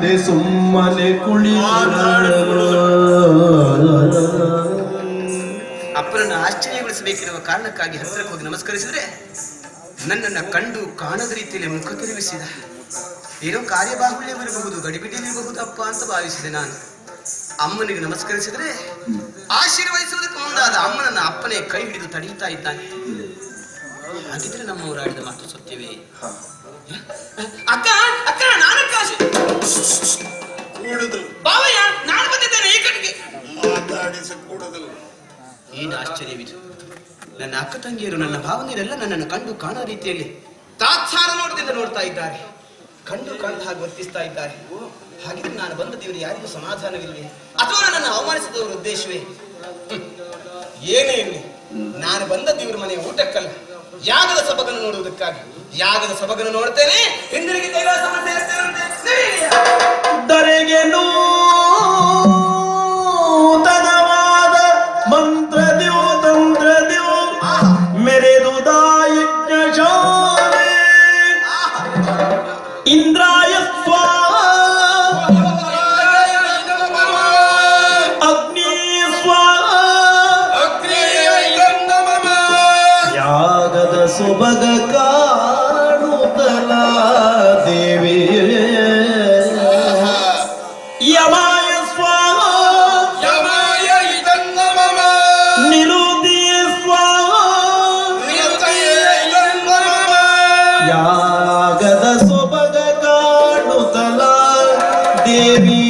ಸುಮ್ಮನೆ ಕುಳಿ ಅಪ್ಪನನ್ನು ಆಶ್ಚರ್ಯಗೊಳಿಸಬೇಕಿರುವ ಕಾರಣಕ್ಕಾಗಿ ಹತ್ತಿರ ಹೋಗಿ ನಮಸ್ಕರಿಸಿದ್ರೆ ನನ್ನನ್ನು ಕಂಡು ಕಾಣದ ರೀತಿಯಲ್ಲಿ ಮುಖ ತಿರುಗಿಸಿದ. ಏನೋ ಕಾರ್ಯಬಾಹುಳ್ಯವಿರಬಹುದು ಗಡಿಬಿಡಿಯಲ್ಲಿರಬಹುದು ಅಪ್ಪ ಅಂತ ಭಾವಿಸಿದೆ ನಾನು. ಅಮ್ಮನಿಗೆ ನಮಸ್ಕರಿಸಿದ್ರೆ ಆಶೀರ್ವಹಿಸುವುದಕ್ಕೆ ಮುಂದಾದ ಅಮ್ಮನನ್ನ ಅಪ್ಪನೇ ಕೈ ಹಿಡಿದು ತಡೆಯುತ್ತಾ ಇದ್ದಾನೆ. ಹಾಗಿದ್ರೆ ನಮ್ಮವರಾಡಿದ ಮಾತು ಸತ್ಯವೇ? ಅಕ್ಕ ಅಕ್ಕ ಕೂಡುದು ಬಾವಯ್ಯ ನಾನು ಬಂದಿದ್ದೇನೆ ಈ ಕಡೆಗೆ. ಮಾತಾಡಿಸಿ ಕೂಡುದು ಏನು ಆಶ್ಚರ್ಯವಿದು ನನ್ನ ಅಕ್ಕ ತಂಗಿಯರು ನನ್ನ ಭಾವನೆಯರೆಲ್ಲ ನನ್ನನ್ನು ಕಂಡು ಕಾಣೋ ರೀತಿಯಲ್ಲಿ ತಾತ್ಸಾರ ನೋಡದಿಂದ ನೋಡ್ತಾ ಇದ್ದಾರೆ. ಕಂಡು ಕಂಡು ಹಾಗೆ ವರ್ತಿಸ್ತಾ ಇದ್ದಾರೆ. ಹಾಗಿದ್ರೆ ನಾನು ಬಂದ ದೇವರು ಯಾರಿಗೂ ಸಮಾಧಾನವಿಲ್ಲ ಅಥವಾ ನನ್ನನ್ನು ಅವಮಾನಿಸಿದವರ ಉದ್ದೇಶವೇ? ಏನೇ ಇರಲಿ ನಾನು ಬಂದ ದೇವರ ಮನೆಯ ಊಟಕ್ಕಲ್ಲ. ಯಾಗದ ಸೊಬಗನ್ನು ನೋಡುವುದಕ್ಕಾಗಿ ಯಾಗದ ಸೊಬಗನ್ನು ನೋಡ್ತೇನೆ ಹಿಂದಿರುಗಿ ಕೈಲಾಸವನ್ನು ಸೇರ್ತೇನೆ. ದೇವಿ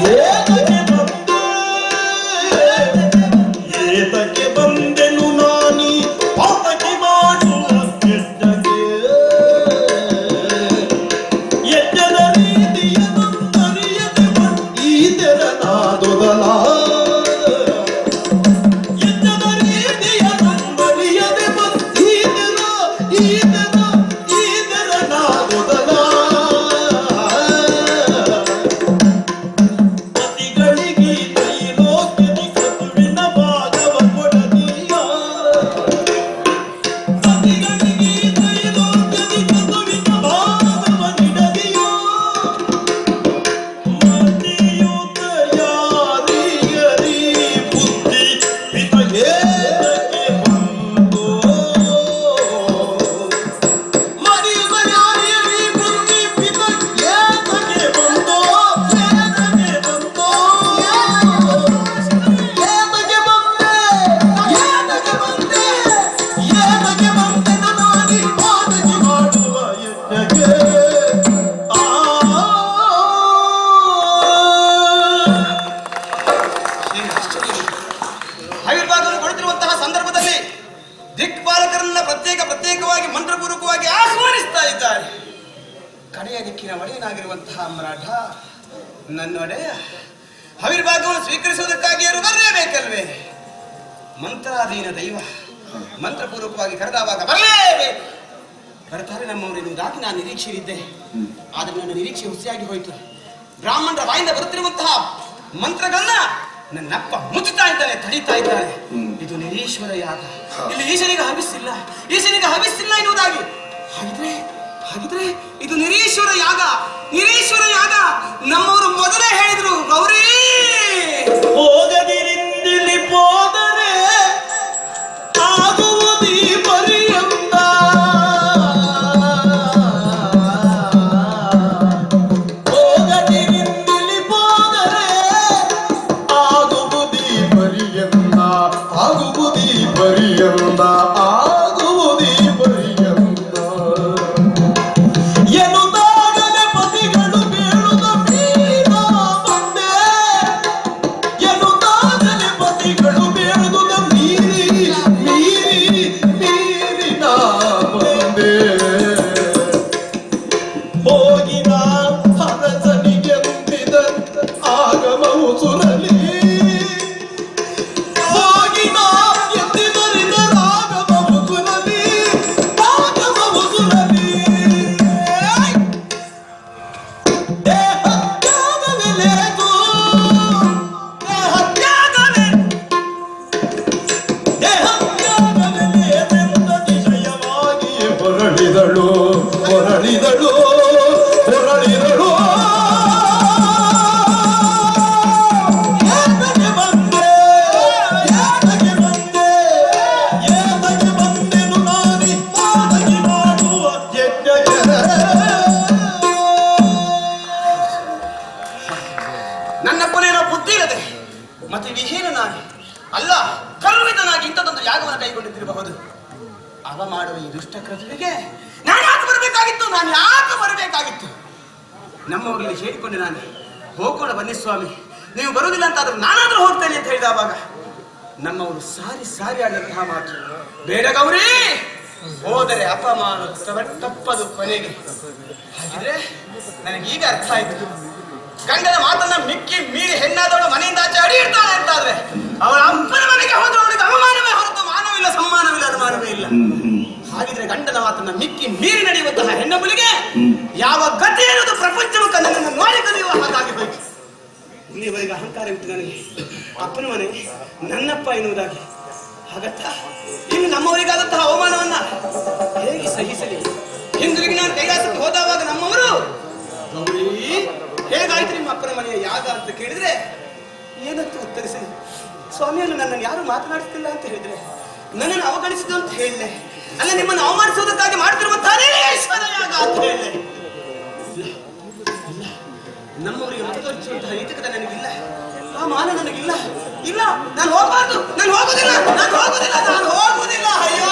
ಏತಕ್ಕೆ ಪ್ರತ್ಯೇಕವಾಗಿ ಮಂತ್ರಪೂರ್ವಕವಾಗಿ ಆಹ್ವಾನಿಸ್ತಾ ಇದ್ದಾರೆ. ಕಡೆಯ ದಿಕ್ಕಿನ ಒಡೆಯನಾಗಿರುವಂತಹ ಮರಾಠ ನನ್ನ ಒಡೆಯ ಆವಿರ್ಭಾಗವನ್ನು ಸ್ವೀಕರಿಸುವುದಕ್ಕಾಗಿ ಅವರು ಬರಲೇಬೇಕಲ್ವೇ? ಮಂತ್ರಾಧೀನ ದೈವ ಮಂತ್ರಪೂರ್ವಕವಾಗಿ ಕರೆದಾವಾಗ ಬರಲೇಬೇಕು. ಬರ್ತಾರೆ ನಮ್ಮವರು ಎನ್ನುವುದಾಗಿ ನಾನು ನಿರೀಕ್ಷೆಯಲ್ಲಿದ್ದೆ. ಆದರೆ ನನ್ನ ನಿರೀಕ್ಷೆ ಹುಸಿಯಾಗಿ ಹೋಯಿತು. ಬ್ರಾಹ್ಮಣರ ಬಾಯಿಂದ ಬರುತ್ತಿರುವಂತಹ ಮಂತ್ರಗಳನ್ನ ನನ್ನಪ್ಪ ಮುಚ್ಚುತ್ತಾ ಇದ್ದಾನೆ ತಡೀತಾ ಇದ್ದಾನೆ ಇದು ನಿರೀಶ್ವರ ಯಾಗ. ಇಲ್ಲಿ ಈಶನಿಗೆ ಹವಿಸ್ಸಿಲ್ಲ ಈಶನಿಗೆ ಹವಿಸ್ಸಿಲ್ಲ ಎನ್ನುವುದಾಗಿ. ಹಾಗಿದ್ರೆ ಹಾಗಿದ್ರೆ ಇದು ನಿರೀಶ್ವರ ಯಾಗ. ನಿರೀಶ್ವರ ಯಾಗ. ನಮ್ಮವರು ಮೊದಲೇ ಹೇಳಿದ್ರು ಗೌರಿ! ದುಷ್ಟ ನಾನು ಯಾಕೆ ಬರಬೇಕಾಗಿತ್ತು? ನಾನು ಯಾಕೆ ಬರಬೇಕಾಗಿತ್ತು? ನಮ್ಮವರಲ್ಲಿ ಹೇಳಿಕೊಂಡೆ ನಾನು. ಹೋಗೋಣ ಬನ್ನಿ ಸ್ವಾಮಿ. ನೀವು ಬರುವುದಿಲ್ಲ ಅಂತ ಆದ್ರೆ ನಾನಾದ್ರೂ ಹೋಗ್ತೇನೆ ಅಂತ ಹೇಳಿದ ಆವಾಗ ನಮ್ಮವರು ಸಾರಿ ಸಾರಿ ಆದಂತಹ ಮಾತು. ಬೇಡ ಗೌರಿ! ಹೋದರೆ ಅಪಮಾನ ತಪ್ಪದು ಕೊನೆಗೆ. ಹಾಗಿದ್ರೆ ನನಗೀಗ ಅರ್ಥ ಆಯ್ತು. ಗಂಡನ ಮಾತನ್ನ ಮಿಕ್ಕಿ ಮೀರಿ ಹೆಣ್ಣಾದವಳು ಮನೆಯಿಂದ ಆಚೆ ಅಡಿ ಇರ್ತಾಳೆ ಅಂತಾದ್ರೆ ಅವಳ ಅಪ್ಪನ ಮನೆಗೆ ಹೋದವಳಿಗೆ ಅವಮಾನವೇ ಹೊರತು ಮಾನವಿಲ್ಲ, ಸಮ್ಮಾನವಿಲ್ಲ, ಅನುಮಾನವೇ ಇಲ್ಲ. ಹಾಗಿದ್ರೆ ಗಂಡನ ಮಾತನ್ನ ಮಿಕ್ಕಿ ಮೀರಿ ನಡೆಯುವಂತಹ ಹೆಣ್ಣುಗಳಿಗೆ ಯಾವ ಗತಿ ಇರೋದು ಪ್ರಪಂಚವು ಕನ್ನಡನ್ನು ಮಾಡಿ ಕಲಿಯುವ ಹಾಗಾಗಿ ಹೋಯ್ತು. ಇಲ್ಲಿವರೆಗೆ ಅಹಂಕಾರ ಇತ್ತು ನನಗೆ ಅಪ್ಪನ ಮನೆ, ನನ್ನಪ್ಪ ಎನ್ನುವುದಾಗಿ. ಹಾಗತ್ತ? ಇನ್ನು ನಮ್ಮವರಿಗಾದಂತಹ ಅವಮಾನವನ್ನ ಹೇಗೆ ಸಹಿಸಲಿ? ಹಿಂದಿರುಗಿ ನಾನು ಕೈಲಾಸಕ್ಕೆ ಹೋದಾಗ ನಮ್ಮವರು ಹೇಗಾಯ್ತು ನಿಮ್ಮ ಅಪ್ಪನ ಮನೆಯ ಯಾಗ ಅಂತ ಕೇಳಿದ್ರೆ ಏನಂತ ಉತ್ತರಿಸಲಿ? ಸ್ವಾಮಿಯನ್ನು ನನ್ನನ್ನು ಯಾರು ಮಾತನಾಡ್ತಿಲ್ಲ ಅಂತ ಹೇಳಿದ್ರೆ, ನನ್ನನ್ನು ಅವಗಣಿಸಿದ್ದು ಅಂತ ಹೇಳಿದೆ ಅಲ್ಲ, ನಿಮ್ಮನ್ನು ಅವಮಾನಿಸುವುದಕ್ಕಾಗಿ ಮಾಡ್ತಿರುವಂತಹ ಈಶ್ವರ ಯಾಗ ಅಂತ ಹೇಳಿ ನಮ್ಮವರಿಗೆ ಮತದೊಲಿಸುವಂತಹ ನೈತಿಕತೆ ನನಗಿಲ್ಲ. ಆ ಮಾನ ನನಗಿಲ್ಲ. ಇಲ್ಲ, ನಾನು ಹೋಗಬಾರ್ದು. ನಾನು ಹೋಗುದಿಲ್ಲ. ನಾನು ಹೋಗುದಿಲ್ಲ. ನಾನು ಹೋಗುದಿಲ್ಲ. ಅಯ್ಯೋ!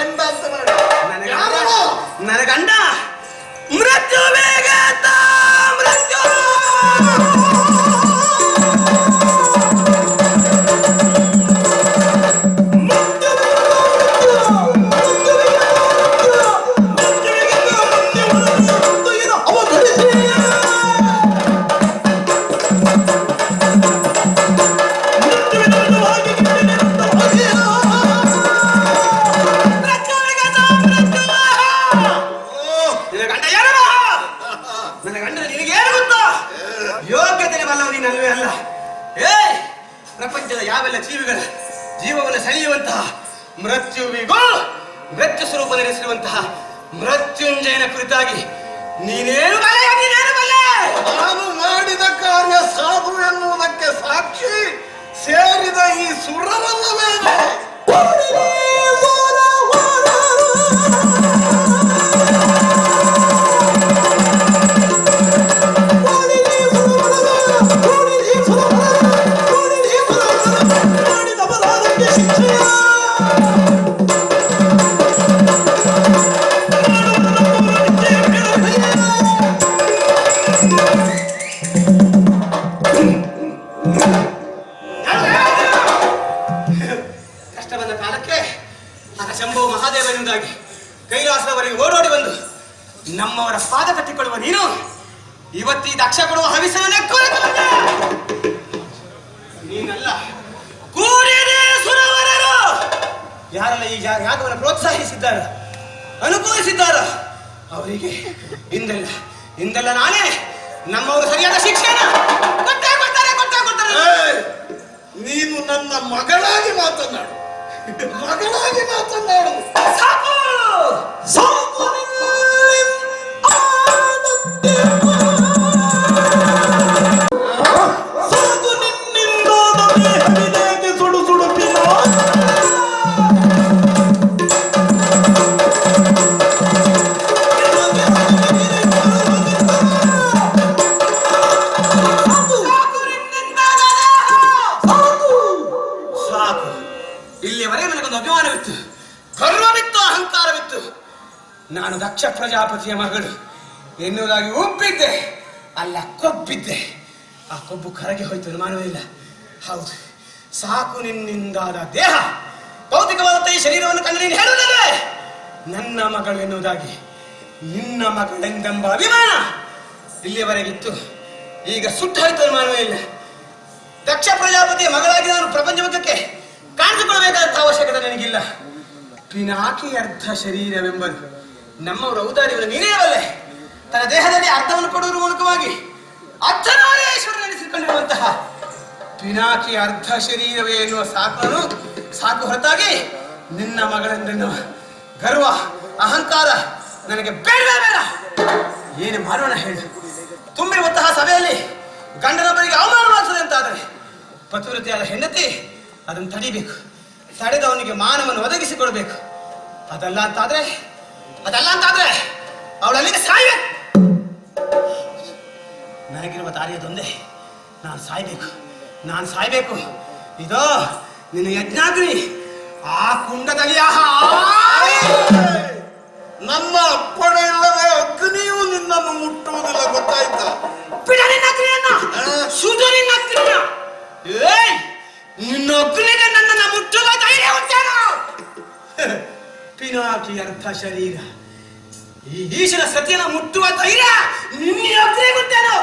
ಅಂತ ಮಾಡಿ. ನನ್ನ ಗಂಡ ಮೃತ್ಯು ಬೇಗ ಜೀವವನ್ನು ಸೆಳೆಯುವಂತಹ ಮೃತ್ಯುವಿಗೂ ಮೃತ್ಯು ಸ್ವರೂಪ ನಡೆಸಿರುವಂತಹ ಮೃತ್ಯುಂಜಯನ ಕುರಿತಾಗಿ ನೀನೇನು ನಾನು ಮಾಡಿದ ಕಾರ್ಯ ಸಾಧು ಎನ್ನುವುದಕ್ಕೆ ಸಾಕ್ಷಿ ಸೇರಿದ ಈ ಸುರವಲ್ಲವೇ ನಮ್ಮವರ ಪಾದ ಕಟ್ಟಿಕೊಳ್ಳುವ ನೀನು. ಇವತ್ತಿ ದಕ್ಷ ಕೊಡುವ ಹವಿಸನೇ ಕೊರೆದು ಬಂದೆ. ನೀನಲ್ಲ ಕೂಡಿದೆ ಸುರವರರು. ಯಾರೆಲ್ಲ ಈ ಯಾ- ಯಾಗವನ್ನು ಪ್ರೋತ್ಸಾಹಿಸಿದ್ದಾರ ಅನುಕೂಲಿಸಿದ್ದಾರ ಅವರಿಗೆ ಇಂದೆಲ್ಲ ಇಂದೆಲ್ಲ ನಾನೇ ನಮ್ಮವರು ಸರಿಯಾದ ಶಿಕ್ಷಣ ಕೊಟ್ಟೇ ಕೊಡ್ತಾರೆ ಗೊತ್ತೇ ಕೊಡ್ತಾರೆ. ನೀನು ನನ್ನ ಮಗಳಾಗಿ ಮಾತನಾಡು. ಮಗಳಾಗಿ ಮಾತನಾಡು. ಸಾಕು! ಸಾಕು! ಇಲ್ಲಿವರೆಗೆ ನನಗೊಂದು ಅಭಿಮಾನವಿತ್ತು. ಗರ್ವವಿತ್ತು ಅಹಂಕಾರವಿತ್ತು. ನಾನು ದಕ್ಷ ಪ್ರಜಾಪತಿಯ ಮಗಳು ಎನ್ನುವುದಾಗಿ ಒಪ್ಪಿದ್ದೆ ಅಲ್ಲ, ಕೊಬ್ಬಿದ್ದೆ. ಆ ಕೊಬ್ಬು ಕರಗೆ ಹೋಯ್ತು ಅನುಮಾನವಿಲ್ಲ ಹೌದು, ಸಾಕು ನಿನ್ನಿಂದಾದ ದೇಹ. ಭೌತಿಕವಾದ ಈ ಶರೀರವನ್ನು ಕಂಡು ನೀನು ಹೇಳುವುದಲ್ಲೇ ನನ್ನ ಮಗಳು ಎನ್ನುವುದಾಗಿ ನಿನ್ನ ಮಗಳೆಂದೆಂಬ ಅಭಿಮಾನ ಇಲ್ಲಿಯವರೆಗಿತ್ತು ಈಗ ಸುಟ್ಟು ಹೋಯ್ತು, ಅನುಮಾನವೇ ಇಲ್ಲ. ದಕ್ಷ ಪ್ರಜಾಪತಿಯ ಮಗಳಾಗಿ ನಾನು ಪ್ರಪಂಚ ಮುಖಕ್ಕೆ ಕಾಣಿಸಿಕೊಳ್ಳಬೇಕಾದಂತ ಅವಶ್ಯಕತೆ ನನಗಿಲ್ಲ. ಪಿನಾಕಿ ಅರ್ಧ ಶರೀರವೆಂಬರು ನಮ್ಮ ಔದಾರ್ಯವನ್ನು ನೀನೇ ಬಲ್ಲೆ ತನ್ನ ದೇಹದಲ್ಲಿ ಅರ್ಧವನ್ನು ಕೊಡುವ ಮೂಲಕವಾಗಿ ಅಚ್ಚನಾರೇಶ್ವರನಿಸಿಕೊಂಡಿರುವಂತಹ ಪಿನಾಕಿ ಅರ್ಧ ಶರೀರವೇ ಎನ್ನುವ ಸಾಕು ಸಾಕು ಹೊರತಾಗಿ ನಿನ್ನ ಮಗಳೆಂದೆನ್ನುವ ಗರ್ವ, ಅಹಂಕಾರ ನನಗೆ ಬೇಡ ಬೇಡ ಏನು ಮಾಡೋಣ ಹೇಳು. ತುಂಬಿರುವಂತಹ ಸಭೆಯಲ್ಲಿ ಗಂಡನೊಬ್ಬರಿಗೆ ಅವಮಾನವಾಗ್ತದೆ ಅಂತಾದರೆ ಪತಿವ್ರತೆಯಾದ ಹೆಂಡತಿ ಅದನ್ನು ತಡಿಬೇಕು. ತಡೆದು ಅವನಿಗೆ ಮಾನವನ್ನು ಒದಗಿಸಿಕೊಡ್ಬೇಕು. ಅದಲ್ಲ ಅಂತಾದ್ರೆ ಅದಲ್ಲ ಅಂತಾದ್ರೆ ಅವಳಲ್ಲಿಗೆ ಸಾಯ್ಬೇಕು. ನನಗಿರುವ ದಾರಿಯದೊಂದೇ ನಾನು ಸಾಯ್ಬೇಕು. ನಾನು ಸಾಯ್ಬೇಕು. ಇದೋ ನಿನ್ನ ಯಜ್ಞಾಗ್ನಿ. ಆ ಕುಂಡದಲ್ಲಿ ಆಹಾ ನನ್ನ ಅಪ್ಪಣೆ ಇಲ್ಲದೆ ಅಗ್ನಿಯು ನಿನ್ನನ್ನು ಮುಟ್ಟುವುದಿಲ್ಲ ಗೊತ್ತಾಯ್ತಾ? ಬಿಡ ನಿನ್ನ ಅಗ್ನಿಯನ್ನ ಸುಡು ಅಗ್ನಿಯ ಏಯ್! ನಿನ್ನ ಅಗ್ನಿಗೆ ನನ್ನನ್ನು ಮುಟ್ಟುವ ಧೈರ್ಯ ಉಂಟೇನು ಪಿನಾಕಿ ಅರ್ಥ ಶರೀರ. ಈ ಈಶನ ಸತಿಯನ್ನು ಮುಟ್ಟುವ ಧೈರ್ಯ ನಿನ್ನ ಅಗ್ನಿಗುಂಟೇನು